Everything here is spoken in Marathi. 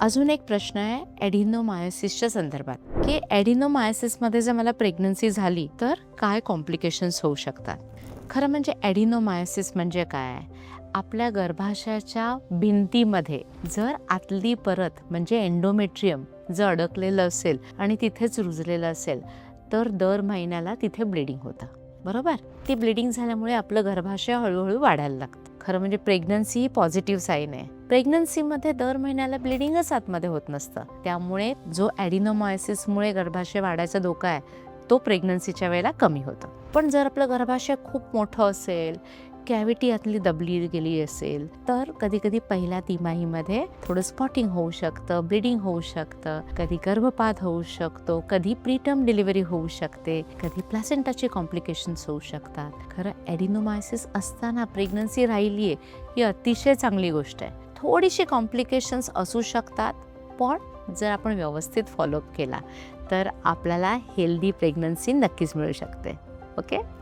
अजून एक प्रश्न आहे ॲडिनोमायोसिसच्या संदर्भात. की ॲडिनोमायोसिसमध्ये जर मला प्रेग्नन्सी झाली तर काय कॉम्प्लिकेशन्स होऊ शकतात? खरं म्हणजे ॲडिनोमायोसिस म्हणजे काय? आपल्या गर्भाशयाच्या भिंतीमध्ये जर आतली परत म्हणजे एंडोमेट्रियम जर अडकलेलं असेल आणि तिथेच रुजलेलं असेल तर दर महिन्याला तिथे ब्लिडिंग होतं. बरोबर? ती ब्लिडिंग झाल्यामुळे आपलं गर्भाशय हळूहळू वाढायला लागतं. खरं म्हणजे प्रेग्नन्सी ही पॉझिटिव्ह साईन आहे. प्रेग्नन्सीमध्ये दर महिन्याला ब्लिडिंगच आतमध्ये होत नसतं. त्यामुळे जो ॲडिनोमायसिसमुळे गर्भाशय वाढायचा धोका आहे तो प्रेग्नन्सीच्या वेळेला कमी होतो. पण जर आपलं गर्भाशय खूप मोठं असेल कॅव्हिटी आतली दबली गेली असेल तर कधी कधी पहिल्या तिमाहीमध्ये थोडं स्पॉटिंग होऊ शकतं ब्लिडिंग होऊ शकतं कधी गर्भपात होऊ शकतो कधी प्रीटर्म डिलिव्हरी होऊ शकते कधी प्लॅसेंटाचे कॉम्प्लिकेशन्स होऊ शकतात. खरं ॲडिनोमायसिस असताना प्रेग्नन्सी राहिली आहे ही अतिशय चांगली गोष्ट आहे. थोडीशी कॉम्प्लिकेशन्स असू शकतात पण जर आपण व्यवस्थित फॉलोअप केला तर आपल्याला हेल्दी प्रेग्नन्सी नक्कीच मिळू शकते. ओके